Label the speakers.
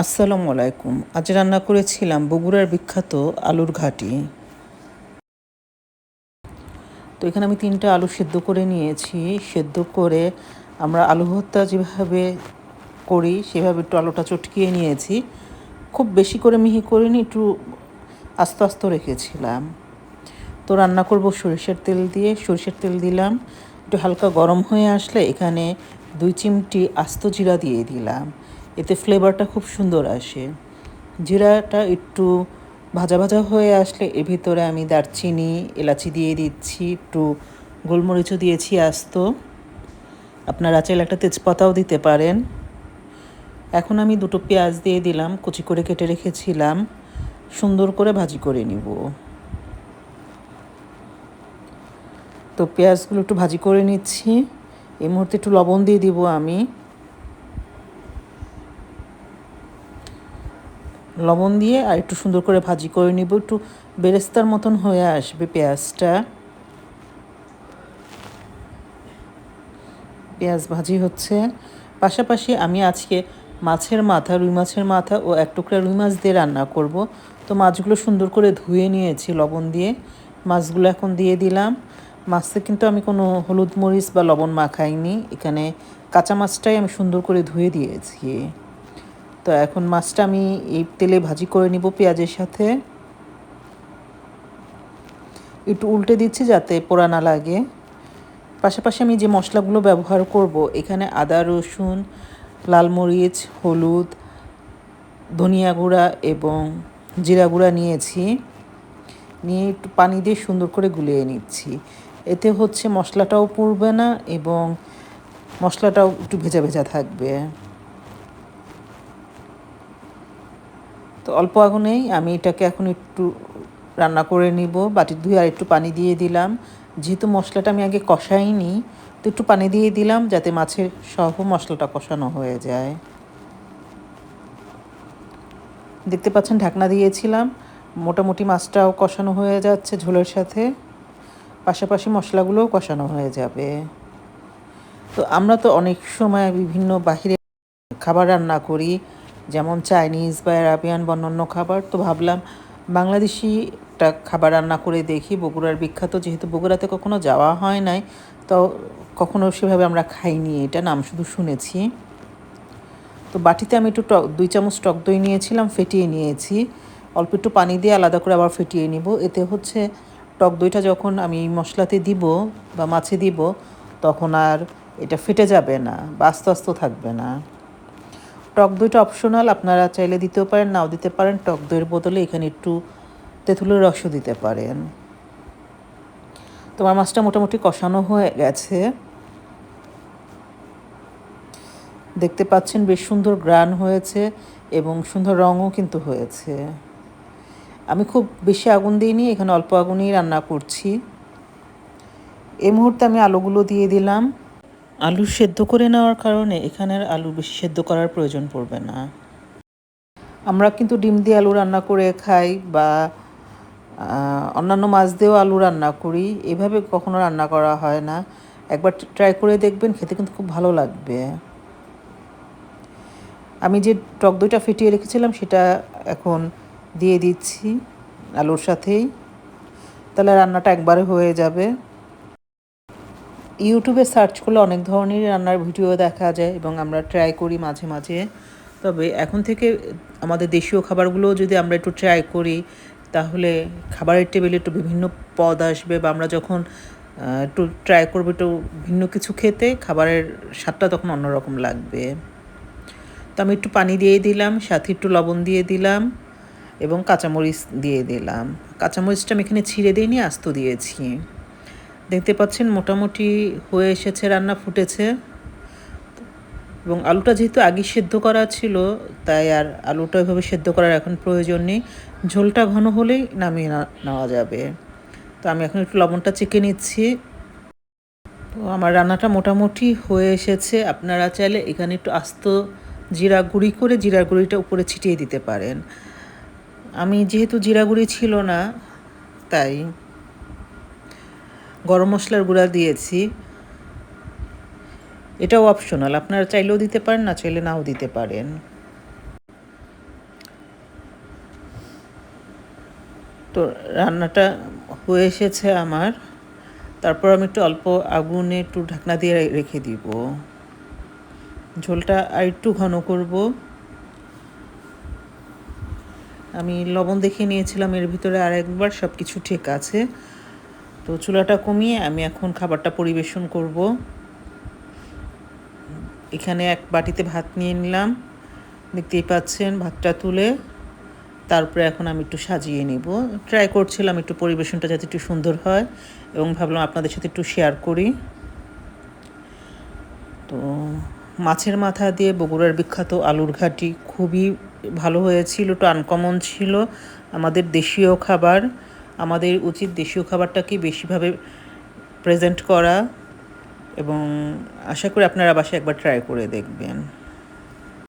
Speaker 1: আসসালামু আলাইকুম। আজ রান্না করেছিলাম বগুড়ার বিখ্যাত আলুর ঘাটি। তো এখানে আমি তিনটা আলু সেদ্ধ করে নিয়েছি। সেদ্ধ করে আমরা আলু ভর্তা যেভাবে করি, সেভাবে একটু আলুটা চটকিয়ে নিয়েছি। খুব বেশি করে মিহি করিনি, একটু আস্তে আস্তে রেখেছিলাম। তো রান্না করব সরিষার তেল দিয়ে। সরিষার তেল দিলাম। একটু হালকা গরম হয়ে আসলে এখানে দুই চিমটি আস্ত জিরা দিয়ে দিলাম। এতে ফ্লেভারটা খুব সুন্দর আসে। জিরাটা একটু ভাজা ভাজা হয়ে আসলে এর ভিতরে আমি দারচিনি, এলাচি দিয়ে দিচ্ছি, একটু গোলমরিচও দিয়েছি আস্ত। আপনারা চাইলে একটা তেজপাতাও দিতে পারেন। এখন আমি দুটো পেঁয়াজ দিয়ে দিলাম, কুচি করে কেটে রেখেছিলাম। সুন্দর করে ভাজি করে নিব। তো পেঁয়াজগুলো একটু ভাজি করে নিচ্ছি। এই মুহূর্তে একটু লবণ দিয়ে দিব আমি। লবণ দিয়ে আর একটু সুন্দর করে ভাজি করে নিব, একটু বেরেস্তার মতন হয়ে আসবে পেঁয়াজটা। পেঁয়াজ ভাজি হচ্ছে। পাশাপাশি আমি আজকে মাছের মাথা, রুই মাছের মাথা ও এক টুকরা রুই মাছ দিয়ে রান্না করব। তো মাছগুলো সুন্দর করে ধুয়ে নিয়েছি লবণ দিয়ে। মাছগুলো এখন দিয়ে দিলাম। মাছে কিন্তু আমি কোনো হলুদ মরিচ বা লবণ মাখাইনি। এখানে কাঁচা মাছটাই আমি সুন্দর করে ধুয়ে দিয়েছি। তো এখন মাছটা আমি এই তেলে ভাজি করে নিব পেঁয়াজের সাথে। একটু উল্টে দিচ্ছি যাতে পোড়া না লাগে। পাশাপাশি আমি যে মশলাগুলো ব্যবহার করব, এখানে আদা, রসুন, লাল মরিচ, হলুদ, ধনিয়া গুঁড়া এবং জিরা গুঁড়া নিয়েছি। নিয়ে একটু পানি দিয়ে সুন্দর করে গুলিয়ে নিচ্ছি। এতে হচ্ছে মশলাটাও পুড়বে না এবং মশলাটাও একটু ভেজা ভেজা থাকবে। তো অল্প আগুনেই আমি এটাকে এখন একটু রান্না করে নিব। বাটি ধুয়ে আর একটু পানি দিয়ে দিলাম। যেহেতু মশলাটা আমি আগে কষাইনি, তো একটু পানি দিয়ে দিলাম যাতে মাছের সহ মশলাটা কষানো হয়ে যায়। দেখতে পাচ্ছেন ঢাকনা দিয়েছিলাম। মোটামুটি মাছটাও কষানো হয়ে যাচ্ছে ঝোলের সাথে। পাশাপাশি মশলাগুলোও কষানো হয়ে যাবে। তো আমরা তো অনেক সময় বিভিন্ন বাহিরে খাবার রান্না করি। যেমন চাইনিজ বা অ্যারাবিয়ান বা অন্যান্য খাবার, তো ভাবলাম বাংলাদেশি একটা খাবার রান্না করে দেখি। বগুড়ার বিখ্যাত, যেহেতু বগুড়াতে কখনো যাওয়া হয় নাই, তো কখনো সেভাবে আমরা খাইনি, এটা নাম শুধু শুনেছি। তো বাটিতে আমি একটু টক, দুই চামচ টক দই নিয়েছিলাম, ফেটিয়ে নিয়েছি। অল্প একটু পানি দিয়ে আলাদা করে আবার ফেটিয়ে নিব। এতে হচ্ছে টক দইটা যখন আমি মশলাতে দিব বা মাছে দিব, তখন আর এটা ফেটে যাবে না বা আস্তে আস্তে থাকবে না। টক দইটা অপশনাল আপনারা চাইলে দিতেও পারেন, নাও দিতে পারেন। টক দইয়ের বদলে এখানে একটু তেঁতুলের রসও দিতে পারেন। তোমার মাছটা মোটামুটি কষানো হয়ে গেছে। দেখতে পাচ্ছেন বেশ সুন্দর গ্রান হয়েছে এবং সুন্দর রঙও কিন্তু হয়েছে। আমি খুব বেশি আগুন দিইনি, এখানে অল্প আগুনেই রান্না করছি। এই মুহূর্তে আমি আলুগুলো দিয়ে দিলাম। আলু সেদ্ধ করে নেওয়ার কারণে এখানের আলু বেশি সেদ্ধ করার প্রয়োজন পড়বে না। আমরা কিন্তু ডিম দিয়ে আলু রান্না করে খাই বা অন্যান্য মাছ দিয়েও আলু রান্না করি। এভাবে কখনো রান্না করা হয় না। একবার ট্রাই করে দেখবেন, খেতে কিন্তু খুব ভালো লাগবে। আমি যে টক দইটা ফিটিয়ে রেখেছিলাম, সেটা এখন দিয়ে দিচ্ছি আলুর সাথেই। তাহলে রান্নাটা একবারে হয়ে যাবে। ইউটিউবে সার্চ করলে অনেক ধরনের রান্নার ভিডিও দেখা যায় এবং আমরা ট্রাই করি মাঝে মাঝে। তবে এখন থেকে আমাদের দেশীয় খাবারগুলো যদি আমরা একটু ট্রাই করি, তাহলে খাবারের টেবিলে একটু বিভিন্ন পদ আসবে বা আমরা যখন একটু ট্রাই করব একটু ভিন্ন কিছু খেতে, খাবারের স্বাদটা তখন অন্যরকম লাগবে। তো আমি একটু পানি দিয়ে দিলাম, সাথে একটু লবণ দিয়ে দিলাম এবং কাঁচামরিচ দিয়ে দিলাম। কাঁচামরিচটা আমি এখানে ছিঁড়ে দিইনি, আস্ত দিয়েছি। দেখতে পাচ্ছেন মোটামুটি হয়ে এসেছে, রান্না ফুটেছে। এবং আলুটা যেহেতু আগে সেদ্ধ করা ছিল, তাই আর আলুটা এভাবে সেদ্ধ করার এখন প্রয়োজন নেই। ঝোলটা ঘন হলেই নামিয়ে নেওয়া যাবে। তো আমি এখন একটু লবণটা চেকে নিচ্ছি। তো আমার রান্নাটা মোটামুটি হয়ে এসেছে। আপনারা চাইলে এখানে একটু আস্ত জিরা গুঁড়ি করে জিরা গুঁড়িটা উপরে ছিটিয়ে দিতে পারেন। আমি যেহেতু জিরা গুঁড়ি ছিল না, তাই গরম মশলার গুঁড়া দিয়েছি। এটাও অপশনাল আপনারা চাইলেও দিতে পারেন, না চাইলে নাও দিতে পারেন। তো রান্নাটা হয়ে এসেছে আমার। তারপর আমি একটু অল্প আগুনে একটু ঢাকনা দিয়ে রেখে দিব। ঝোলটা আর একটু ঘন করব। আমি লবণ দেখে নিয়েছিলাম, এর ভিতরে আর একবার সব কিছু ঠিক আছে। তো চুলাটা কমিয়ে আমি এখন খাবারটা পরিবেশন করব। এখানে এক বাটিতে ভাত নিয়ে নিলাম। দেখতেই পাচ্ছেন ভাতটা তুলে তারপরে এখন আমি একটু সাজিয়ে নিব। ট্রাই করছিলাম একটু পরিবেশনটা যাতে একটু সুন্দর হয় এবং ভাবলাম আপনাদের সাথে একটু শেয়ার করি। তো মাছের মাথা দিয়ে বগুড়ার বিখ্যাত আলুর ঘাটি খুবই ভালো হয়েছিল, একটু আনকমন ছিল। আমাদের দেশীয় খাবার। আমাদের উচিত দেশীয় খাবারটাকে বেশিভাবে প্রেজেন্ট করা এবং আশা করি আপনারা বাসায় একবার ট্রাই করে দেখবেন।